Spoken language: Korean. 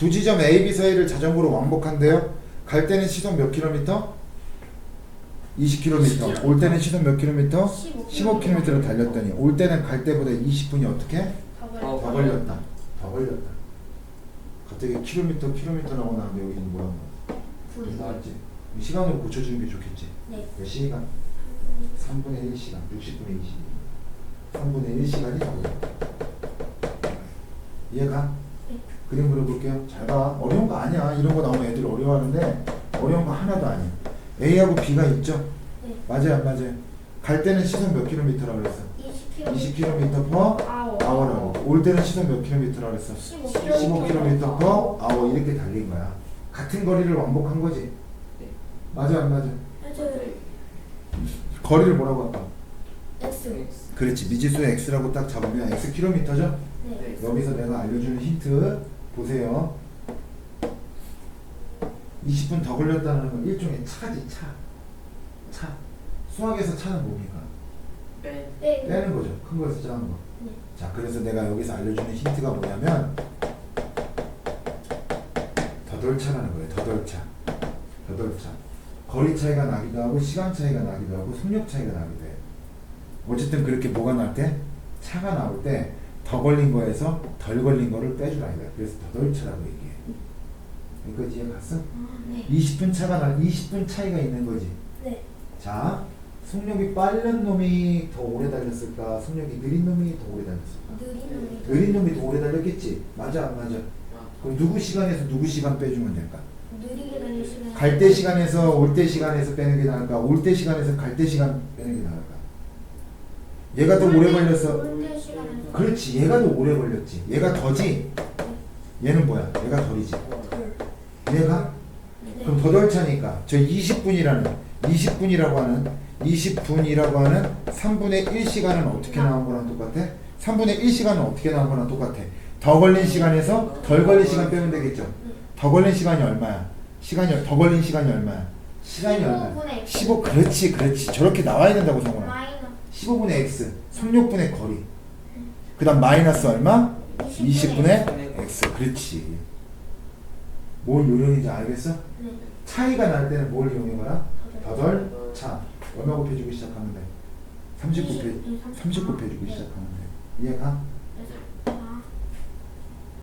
두 지점 A, B 사이를 자전거로 왕복한대요. 갈 때는 시속 몇 킬로미터? 20킬로미터. 올 때는 시속 몇 킬로미터? 15킬로미터를 달렸더니 올 때는 갈 때보다 20분이 어떻게? 어. 더 걸렸다. 더 걸렸다. 갑자기 킬로미터 킬로미터 나오는데 여기는 뭐라고? 나왔지. 시간으로 고쳐주는 게 좋겠지. 네. 몇 시간? 3분의 1시간, 60분의 20. 3분의 1시간이 더 걸렸다. 이해가? 네. 그림 그려볼게요. 잘 봐. 어려운 거 아니야. 이런 거 나오면 애들이 어려워하는데 어려운 거 하나도 아니야. A하고 B가 있죠? 네. 맞아요, 안 맞아요? 갈 때는 시속 몇 킬로미터라고 그랬어? 20km 20km per 아워. hour라고. 올 때는 시속 몇 킬로미터라고 그랬어? 15km per hour 이렇게 달린 거야. 같은 거리를 왕복한 거지. 네. 맞아, 안 맞아? 맞아요. 거리를 뭐라고 할까? X. 그렇지. 미지수의 x라고 딱 잡으면 x 킬로미터죠? 네. 여기서 내가 알려주는 힌트 보세요. 20분 더 걸렸다는 건 일종의 차지, 차. 차. 수학에서 차는 뭡니까? 네. 네. 빼는 거죠. 큰 거에서 작은 거. 네. 자, 그래서 내가 여기서 알려주는 힌트가 뭐냐면 더덜차라는 거예요. 더덜차. 더덜차. 거리 차이가 나기도 하고 시간 차이가 나기도 하고 속력 차이가 나기도 해요. 어쨌든 그렇게 뭐가 날 때? 차가 나올 때 더 걸린 거에서 덜 걸린 거를 빼주라 이거야. 그래서 더덜차라고 얘기해. 여기까지 이해 갔어? 아, 네. 20분 차가 나 20분 차이가 있는 거지. 네. 자, 속력이 빠른 놈이 더 오래 달렸을까? 속력이 느린 놈이 더 오래 달렸을까? 느린 놈이. 느린 놈이 더 오래 달렸겠지? 맞아 안 맞아? 아, 그럼 누구 시간에서 누구 시간 빼주면 될까? 느리게 다니시면. 갈 때 시간에서 올 때 시간에서 빼는 게 나을까? 올 때 시간에서 갈 때 시간 빼는 게 나을까? 얘가 더 오래 걸렸어. 올때 시간에서. 그렇지, 얘가 더 오래 걸렸지. 얘가 더지. 얘는 뭐야? 얘가 덜이지. 덜. 얘가 네. 그럼 더덜 차니까 저 20분이라는 20분이라고 하는 20분이라고 하는 3분의 1시간은 어떻게 나온 거랑 똑같아? 3분의 1시간은 어떻게 나온 거랑 똑같아? 더 걸린 시간에서 덜 걸린 시간 빼면 되겠죠? 더 걸린 시간이 얼마야? 시간이 더 걸린 시간이 얼마야? 시간이 얼마야? 15분의 15 그렇지 그렇지 저렇게 나와야 된다고 마이너스 15분의 x 속력분의 거리 그 다음 마이너스 얼마? 20분의 x 그렇지 뭘 요령인지 알겠어? 네. 차이가 날 때는 뭘 이용해 봐라? 더덜. 더덜 차 얼마 곱해주고 시작하면 돼? 30 곱해 20, 30 곱해주고 시작하면 돼 이해가?